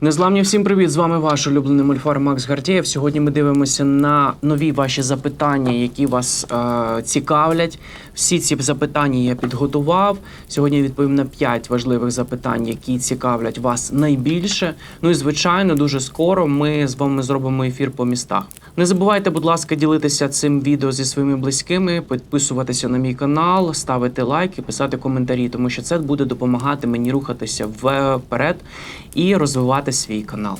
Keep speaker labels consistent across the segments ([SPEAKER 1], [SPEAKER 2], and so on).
[SPEAKER 1] Незламні всім привіт! З вами ваш улюблений мульфар Макс Гардієв. Сьогодні ми дивимося на нові ваші запитання, які вас е, цікавлять. Всі ці запитання я підготував. Сьогодні відповім на 5 важливих запитань, які цікавлять вас найбільше. Ну і звичайно, дуже скоро ми з вами зробимо ефір по містах. Не забувайте, будь ласка, ділитися цим відео зі своїми близькими, підписуватися на мій канал, ставити лайки, писати коментарі, тому що це буде допомагати мені рухатися вперед і розвивати свій канал.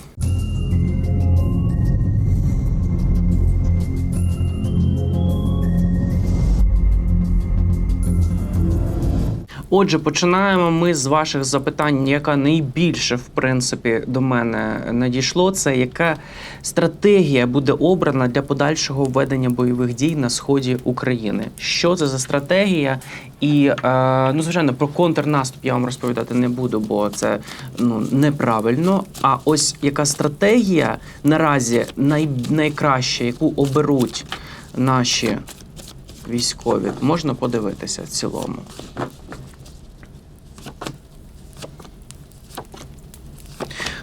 [SPEAKER 1] Отже, починаємо ми з ваших запитань, яка найбільше в принципі до мене надійшло. Це яка стратегія буде обрана для подальшого ведення бойових дій на сході України? Що це за стратегія? І е, ну, звичайно, про контрнаступ я вам розповідати не буду, бо це ну неправильно. А ось яка стратегія наразі най, найкраща, яку оберуть наші військові, можна подивитися в цілому.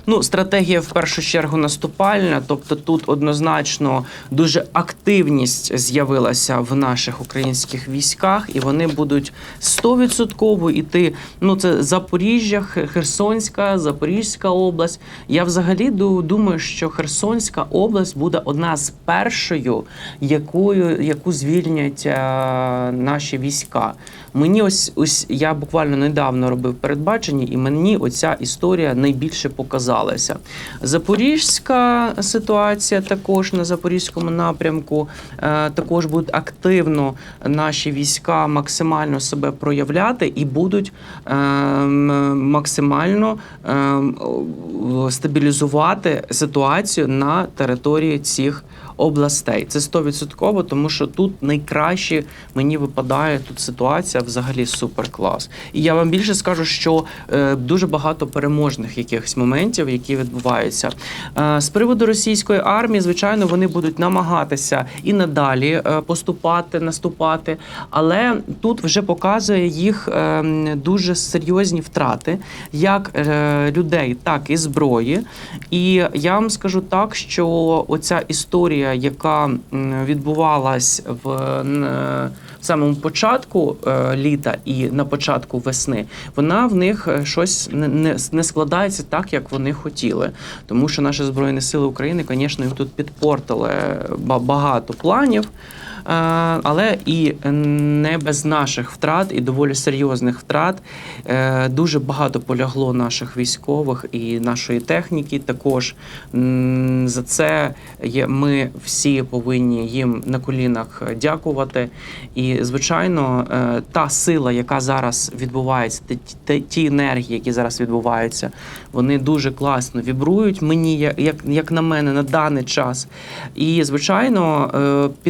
[SPEAKER 1] Ну, стратегія в першу чергу наступальна, тобто тут однозначно дуже активність з'явилася в наших українських військах, і вони будуть 100% іти. Ну, це Запоріжжя, Херсонська, Запорізька область. Я взагалі ду- думаю, що Херсонська область буде одна з першою, якою яку звільнять е, наші війська. Мені ось ось я буквально недавно робив передбачення, і мені оця історія найбільше показалася. Запорізька ситуація також на запорізькому напрямку. е, Також будуть активно наші війська максимально себе проявляти і будуть ем, максимально ем, стабілізувати ситуацію на території цих областей. Це 100%, тому що тут найкраще мені випадає тут ситуація взагалі супер клас. І я вам більше скажу, що е, дуже багато переможних якихось моментів, які відбуваються. Е, з приводу російської армії, звичайно, вони будуть намагатися і надалі е, поступати, наступати, але тут вже показує їх е, дуже серйозні втрати, як е, людей, так і зброї. І я вам скажу так, що оця історія, яка відбувалась в самому початку е, літа і на початку весни, вона в них е, щось не, не, складається так, як вони хотіли. Тому що наші збройні сили України, звісно, їм тут підпортили ба- багато планів. Е, Але і не без наших втрат, і доволі серйозних втрат. Е, Дуже багато полягло наших військових і нашої техніки. Також за це ми всі повинні їм на колінах дякувати. І, звичайно, е, та сила, яка зараз відбувається, ті, енергії, які зараз відбуваються, вони дуже класно вібрують мені, як, на мене, на даний час. І, звичайно, е,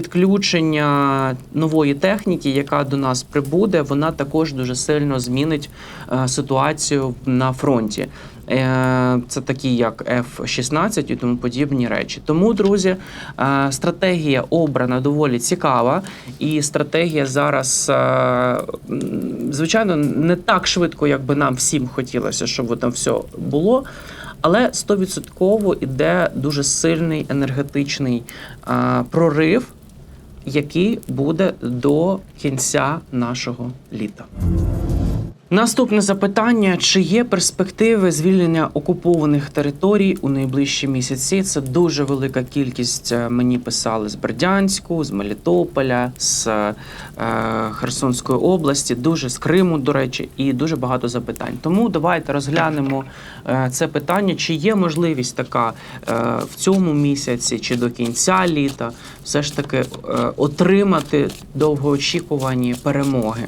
[SPEAKER 1] підключення нової техніки, яка до нас прибуде, вона також дуже сильно змінить е, ситуацію на фронті. Е, Це такі як F-16 і тому подібні речі. Тому, друзі, е, стратегія обрана доволі цікава, і стратегія зараз, звичайно, не так швидко, як би нам всім хотілося, щоб там все було. Але 100% іде дуже сильний енергетичний прорив, який буде до кінця нашого літа. Наступне запитання: чи є перспективи звільнення окупованих територій у найближчі місяці? Це дуже велика кількість. е, Мені писали з Бердянську, з Мелітополя, з е, Херсонської області, дуже з Криму, до речі, і дуже багато запитань. Тому давайте розглянемо е, це питання. Чи є можливість така е, в цьому місяці чи до кінця літа все ж таки е, отримати довгоочікувані перемоги?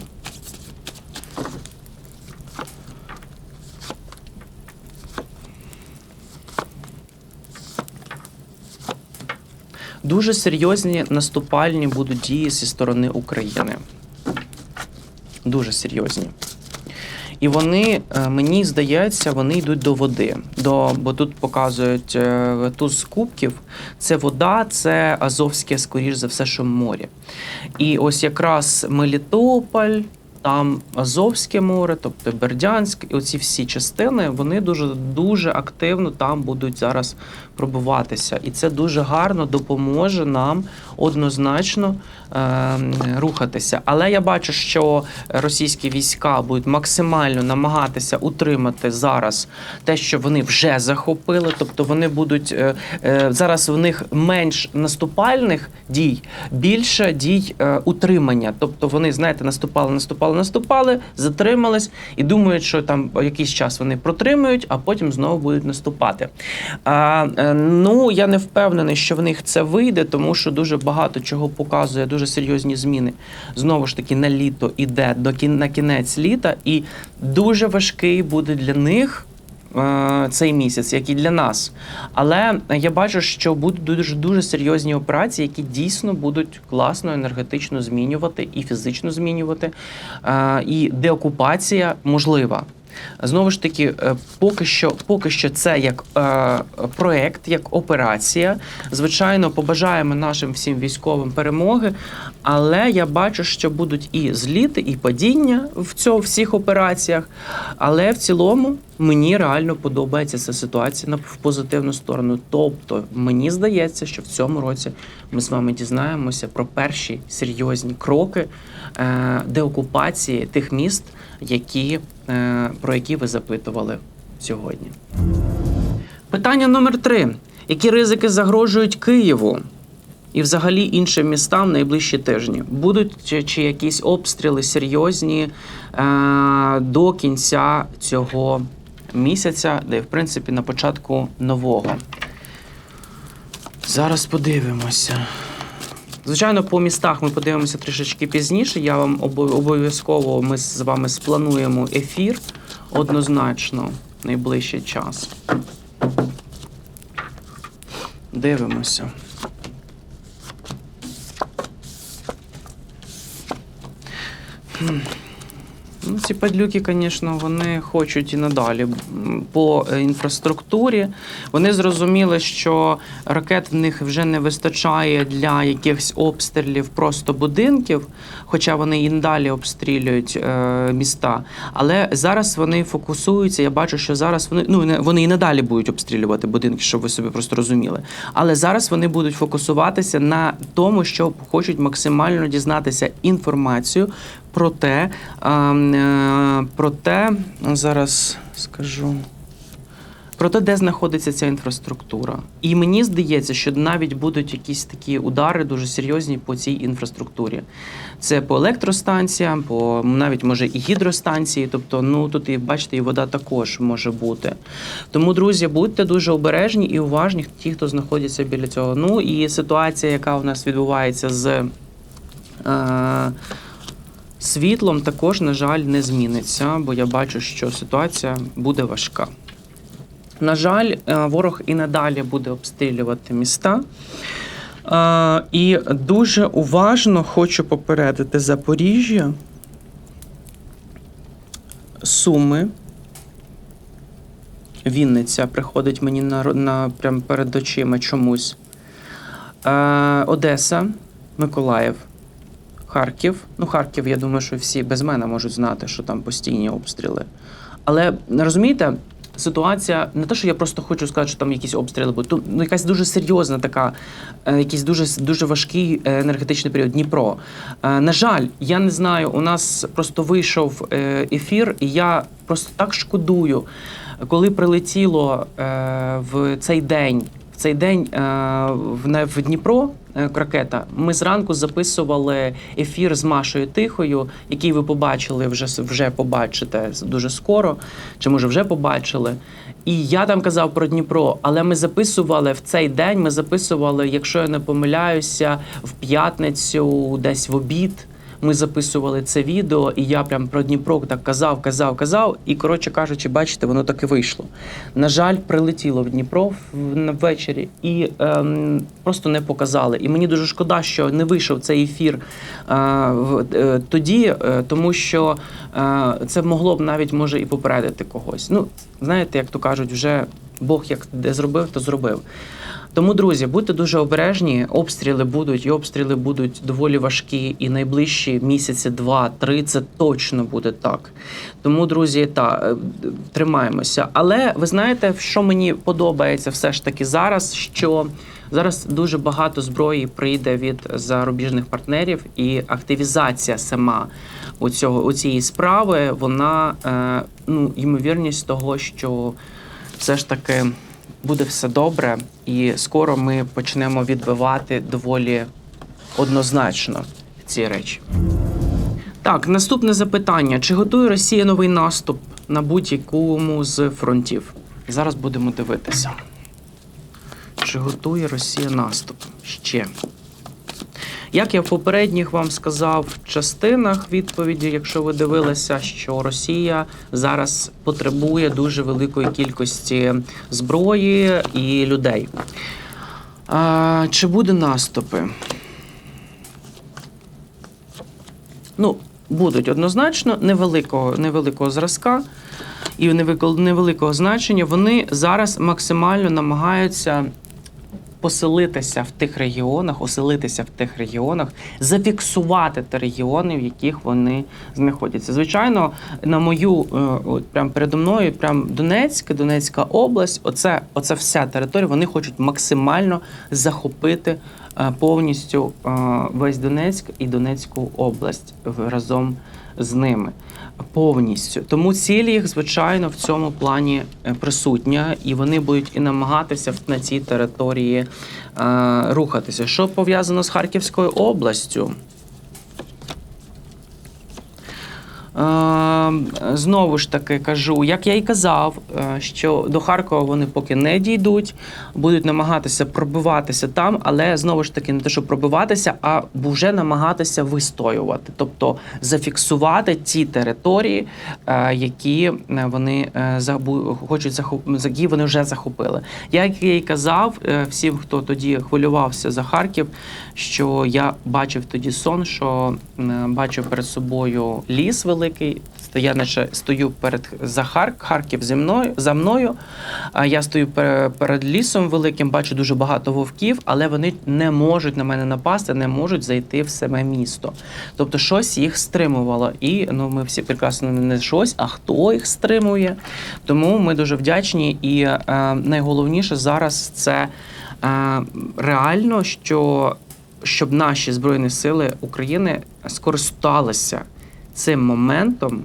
[SPEAKER 1] Дуже серйозні наступальні будуть дії зі сторони України. Дуже серйозні. І вони, е, мені здається, вони йдуть до води. До, бо тут показують е, туз кубків. Це вода, це Азовське, скоріш за все, що море. І ось якраз Мелітополь, там Азовське море, тобто Бердянськ, і оці всі частини, вони дуже дуже активно там будуть зараз пробуватися. І це дуже гарно допоможе нам однозначно е, рухатися. Але я бачу, що російські війська будуть максимально намагатися утримати зараз те, що вони вже захопили. Тобто вони будуть е, е, зараз в них менш наступальних дій, більше дій е, утримання. Тобто вони, знаєте, наступали, наступали, наступали, затримались і думають, що там якийсь час вони протримують, а потім знову будуть наступати. А, е, ну я не впевнений, що в них це вийде, тому що дуже багато чого показує дуже серйозні зміни. Знову ж таки, на літо іде до кін- на кінець літа, і дуже важкий буде для них. е, Цей місяць, як і для нас, але я бачу, що будуть дуже дуже серйозні операції, які дійсно будуть класно енергетично змінювати і фізично змінювати. Е, І деокупація можлива. Знову ж таки, е, поки що, поки що це як е, проект, як операція. Звичайно, побажаємо нашим всім військовим перемоги, але я бачу, що будуть і зліти, і падіння в цьому всіх операціях. Але в цілому мені реально подобається ця ситуація на в позитивну сторону. Тобто, мені здається, що в цьому році ми з вами дізнаємося про перші серйозні кроки е, деокупації тих міст, які, е, про які ви запитували сьогодні. Питання номер три: які ризики загрожують Києву? І взагалі іншим містам найближчі тижні будуть чи, якісь обстріли серйозні е, до кінця цього місяця, де в принципі на початку нового. Зараз подивимося. Звичайно, по містах ми подивимося трішечки пізніше. Я вам обов'язково ми з вами сплануємо ефір однозначно найближчий час. Дивимося. Ну, ці падлюки, звісно, вони хочуть і надалі по е, інфраструктурі. Вони зрозуміли, що ракет в них вже не вистачає для якихось обстрілів просто будинків, хоча вони і надалі обстрілюють е, міста. Але зараз вони фокусуються. Я бачу, що зараз вони ну вони і надалі будуть обстрілювати будинки, щоб ви собі просто розуміли. Але зараз вони будуть фокусуватися на тому, що хочуть максимально дізнатися інформацію про те, ем, е, про те, зараз скажу. Про те, де знаходиться ця інфраструктура. І мені здається, що навіть будуть якісь такі удари дуже серйозні по цій інфраструктурі. Це по електростанціям, по навіть може і гідростанції. Тобто, ну тут і бачите, і вода також може бути. Тому, друзі, будьте дуже обережні і уважні, ті, хто знаходяться біля цього. Ну і ситуація, яка у нас відбувається з. Е- Світлом також, на жаль, не зміниться, бо я бачу, що ситуація буде важка. На жаль, е, ворог і надалі буде обстрілювати міста. Е, І дуже уважно хочу попередити Запоріжжя, Суми. Вінниця приходить мені на, на прям перед очима чомусь. Е, Одеса, Миколаїв. Харків. Ну, Харків, я думаю, що всі без мене можуть знати, що там постійні обстріли. Але розумієте, ситуація не те, що я просто хочу сказати, що там якісь обстріли будуть. Тут ну, якась дуже серйозна така, е, якийсь дуже дуже важкий е, енергетичний період. Дніпро. Е, на жаль, я не знаю. У нас просто вийшов ефір, і я просто так шкодую, коли прилетіло в цей день. В цей день е, в Дніпро е, ракета. Ми зранку записували ефір з Машою Тихою, який ви побачили вже вже побачите дуже скоро, чи може вже побачили. І я там казав про Дніпро, але ми записували в цей день. Ми записували, якщо я не помиляюся, в п'ятницю, десь в обід. Ми записували це відео, і я прям про Дніпро так казав, казав, казав. І коротше кажучи, бачите, воно так і вийшло. На жаль, прилетіло в Дніпро ввечері і ем, просто не показали. І мені дуже шкода, що не вийшов цей ефір е, е, тоді, е, тому що е, це могло б навіть може і попередити когось. Ну, знаєте, як то кажуть, вже Бог як де зробив, то зробив. Тому, друзі, будьте дуже обережні. Обстріли будуть, і обстріли будуть доволі важкі. І найближчі місяці, два-три це точно буде так. Тому, друзі, та е, тримаємося. Але ви знаєте, що мені подобається все ж таки зараз, що зараз дуже багато зброї прийде від зарубіжних партнерів, і активізація сама у цього у цієї справи, вона е, ну ймовірність того, що все ж таки буде все добре, і скоро ми почнемо відбивати доволі однозначно ці речі. Так, наступне запитання: чи готує Росія новий наступ на будь-якому з фронтів? Зараз будемо дивитися. Чи готує Росія наступ? Ще. Як я в попередніх вам сказав частинах відповіді, якщо ви дивилися, що Росія зараз потребує дуже великої кількості зброї і людей. А, чи буде наступи? Ну, будуть однозначно невеликого, невеликого зразка і невеликого, значення. Вони зараз максимально намагаються поселитися в тих регіонах, оселитися в тих регіонах, зафіксувати ті регіони, в яких вони знаходяться. Звичайно, на мою е, от прямо передо мною, прям Донецьк, Донецька область, оце, оце вся територія. Вони хочуть максимально захопити е, повністю е, весь Донецьк і Донецьку область разом з ними. Повністю тому ціль їх, звичайно, в цьому плані е, присутня, і вони будуть і намагатися на цій території е, рухатися. Що пов'язано з Харківською областю? Е, Знову ж таки кажу, як я і казав, е, що до Харкова вони поки не дійдуть, будуть намагатися пробиватися там, але знову ж таки не те, що пробиватися, а вже намагатися вистоювати, тобто зафіксувати ті території, е, які е, вони е, хочуть які вони вже захопили. Як я і казав, е, всім, хто тоді хвилювався за Харків, що я бачив тоді сон, що е, бачу перед собою ліс великий. Sto- Я наче стою перед за Хар... Харків зі мною за мною. Я стою пер- перед лісом великим, бачу дуже багато вовків, але вони не можуть на мене напасти, не можуть зайти в саме місто. Тобто щось їх стримувало. І ну ми всі прекрасно не щось, а хто їх стримує. Тому ми дуже вдячні. І е, найголовніше зараз це е, реально, що щоб наші збройні сили України скористалися цим моментом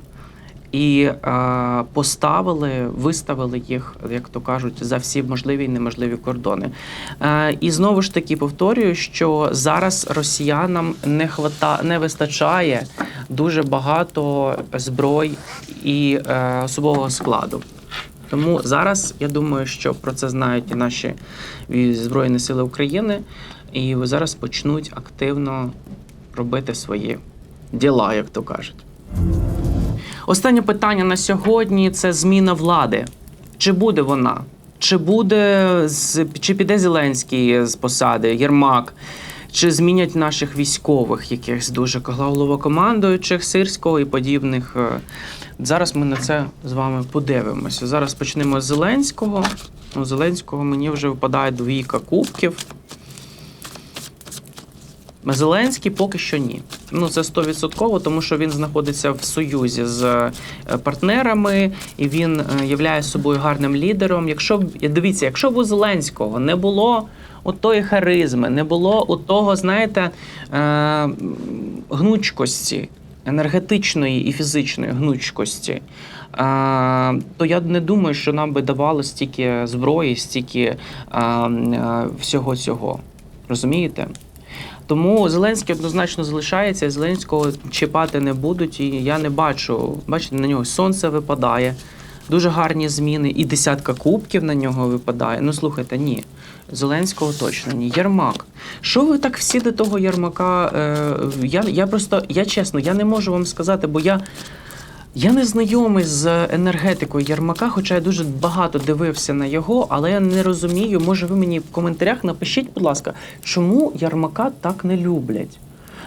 [SPEAKER 1] і е, поставили, виставили їх, як то кажуть, за всі можливі і неможливі кордони. Е, і знову ж таки повторюю, що зараз росіянам не хвата, не вистачає дуже багато зброй і е, особового складу. Тому зараз я думаю, що про це знають і наші Збройні Сили України, і зараз почнуть активно робити свої діла, як то кажуть. Останнє питання на сьогодні це зміна влади. Чи буде вона? Чи буде чи піде Зеленський з посади, Єрмак? Чи змінять наших військових, якихось дуже головокомандуючих, сирського і подібних? Е, Зараз ми на це з вами подивимося. Зараз почнемо з Зеленського. У Зеленського мені вже випадає двійка кубків. Зеленський поки що ні. Ну це стовідсотково, тому що він знаходиться в союзі з е, партнерами, і він е, являє собою гарним лідером. Якщо дивіться, якщо б у Зеленського не було отої харизми, не було у того, знаєте, е, гнучкості, енергетичної і фізичної гнучкості. То я не думаю, що нам би давало стільки зброї, стільки всього цього. Розумієте? Тому Зеленський однозначно залишається, і Зеленського чіпати не будуть. І я не бачу. Бачите, на нього сонце випадає, дуже гарні зміни, і десятка кубків на нього випадає. Ну слухайте, ні. Зеленського точно ні. Єрмак. Що ви так всі до того Єрмака? Е, я, я просто, я чесно, я не можу вам сказати, бо я. Я не знайомий з енергетикою Єрмака, хоча я дуже багато дивився на його, але я не розумію. Може, ви мені в коментарях напишіть, будь ласка, чому Єрмака так не люблять?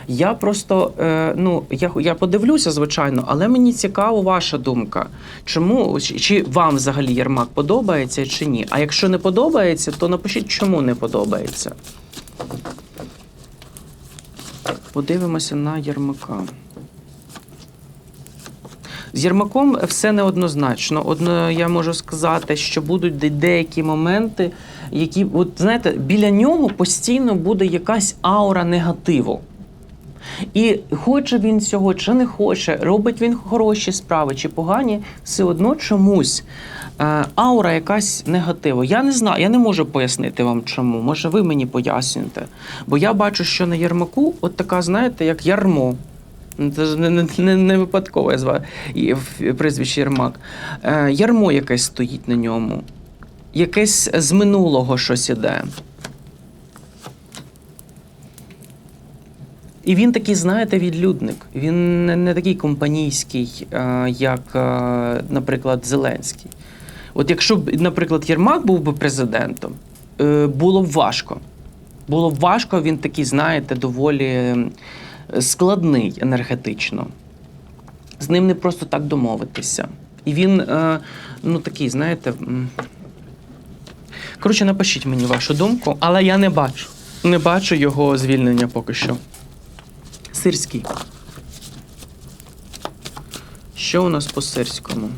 [SPEAKER 1] Я просто е, ну я, я подивлюся, звичайно, але мені цікава ваша думка. Чому чи, вам взагалі Єрмак подобається чи ні? А якщо не подобається, то напишіть, чому не подобається. Подивимося на Єрмака. З Єрмаком все неоднозначно. Одно я можу сказати, що будуть де- деякі моменти, які, от знаєте, біля нього постійно буде якась аура негативу. І хоче він цього чи не хоче, робить він хороші справи чи погані, все одно чомусь е, аура якась негативу. Я не знаю, я не можу пояснити вам чому. Може, ви мені поясните. Бо я бачу, що на Єрмаку, от така, знаєте, як ярмо. Ну, Це ж не, не, не, не випадково я зваю і в- прізвище Єрмак. Е, ярмо якесь стоїть на ньому. Якесь з минулого щось іде. І він такий, знаєте, відлюдник. Він не, не такий компанійський, е, як, е, наприклад, Зеленський. От якщо б, наприклад, Єрмак був би президентом, е, було б важко. Було б важко, він такий, знаєте, доволі складний енергетично. З ним не просто так домовитися. І він, е, ну такий, знаєте. Коротше, напишіть мені вашу думку, але я не бачу. Не бачу його звільнення поки що. Сирський. Що у нас по сирському?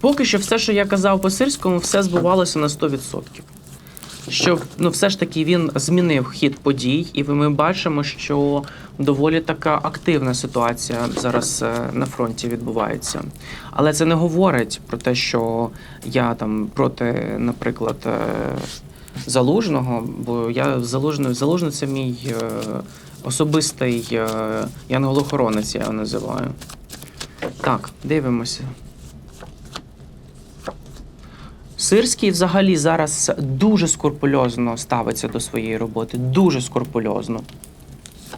[SPEAKER 1] Поки що все, що я казав по сирському, все збувалося на 100%. Що ну, все ж таки він змінив хід подій, і ми бачимо, що доволі така активна ситуація зараз е, на фронті відбувається. Але це не говорить про те, що я там проти, наприклад, е, залужного, бо я залужний, залужний це мій е, особистий янголохоронець, я його називаю. Так, дивимося. Сирський взагалі зараз дуже скрупульозно ставиться до своєї роботи, дуже скрупульозно.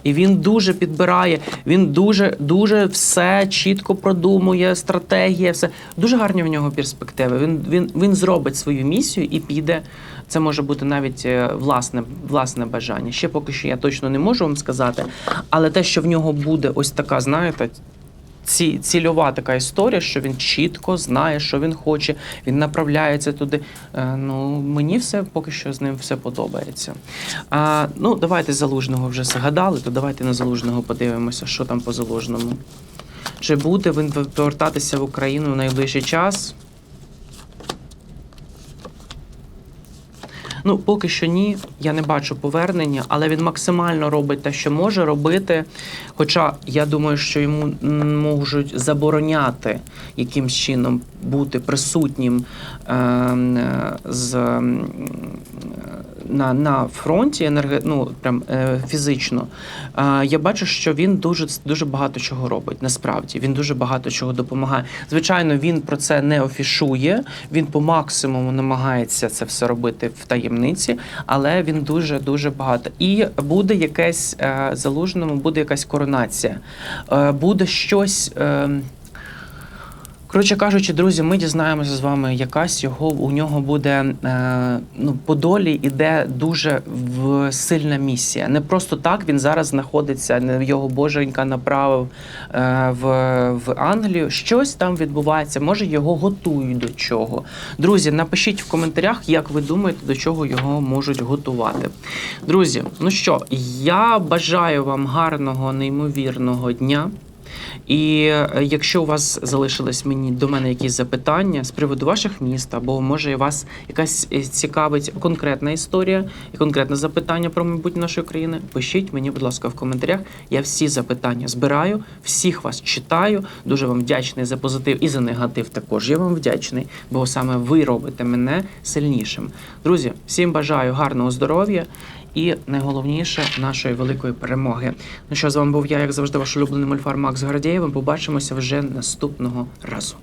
[SPEAKER 1] І він дуже підбирає, він дуже, дуже все чітко продумує, стратегія, все. Дуже гарні в нього перспективи. Він, він, він зробить свою місію і піде. Це може бути навіть е, власне, власне бажання. Ще поки що я точно не можу вам сказати. Але те, що в нього буде ось така, знаєте, ці, цільова така історія, що він чітко знає, що він хоче, він направляється туди. Е, ну, мені все поки що з ним все подобається. А, ну, давайте залужного вже згадали, то давайте на залужного подивимося, що там по залужному. Чи буде він повертатися в Україну в найближчий час? Ну, поки що ні, я не бачу повернення, але він максимально робить те, що може робити. Хоча я думаю, що йому можуть забороняти якимсь чином бути присутнім е, е, з, на, на фронті енерге, ну, прям, е, фізично. Е, я бачу, що він дуже, дуже багато чого робить. Насправді він дуже багато чого допомагає. Звичайно, він про це не офішує. Він по максимуму намагається це все робити в таємниці, але він дуже дуже багато. І буде якесь е, залужному, буде якась коронація, е, буде щось. Е, Коротше кажучи, друзі, ми дізнаємося з вами, якась його у нього буде е, ну, по долі іде дуже в сильна місія. Не просто так він зараз знаходиться, його боженька направив е, в, в Англію. Щось там відбувається. Може його готують до чого. Друзі, напишіть в коментарях, як ви думаєте, до чого його можуть готувати. Друзі, ну що, я бажаю вам гарного, неймовірного дня. І е, якщо у вас залишились мені до мене якісь запитання з приводу ваших міст, або може вас якась е, цікавить конкретна історія і конкретне запитання про майбутнє нашої країни, пишіть мені, будь ласка, в коментарях. Я всі запитання збираю, всіх вас читаю. Дуже вам вдячний за позитив і за негатив. Також я вам вдячний, бо саме ви робите мене сильнішим. Друзі, всім бажаю гарного здоров'я і найголовніше нашої великої перемоги. Ну що з вами був я, як завжди, ваш улюблений мольфар Макс Гордєєв. Побачимося вже наступного разу.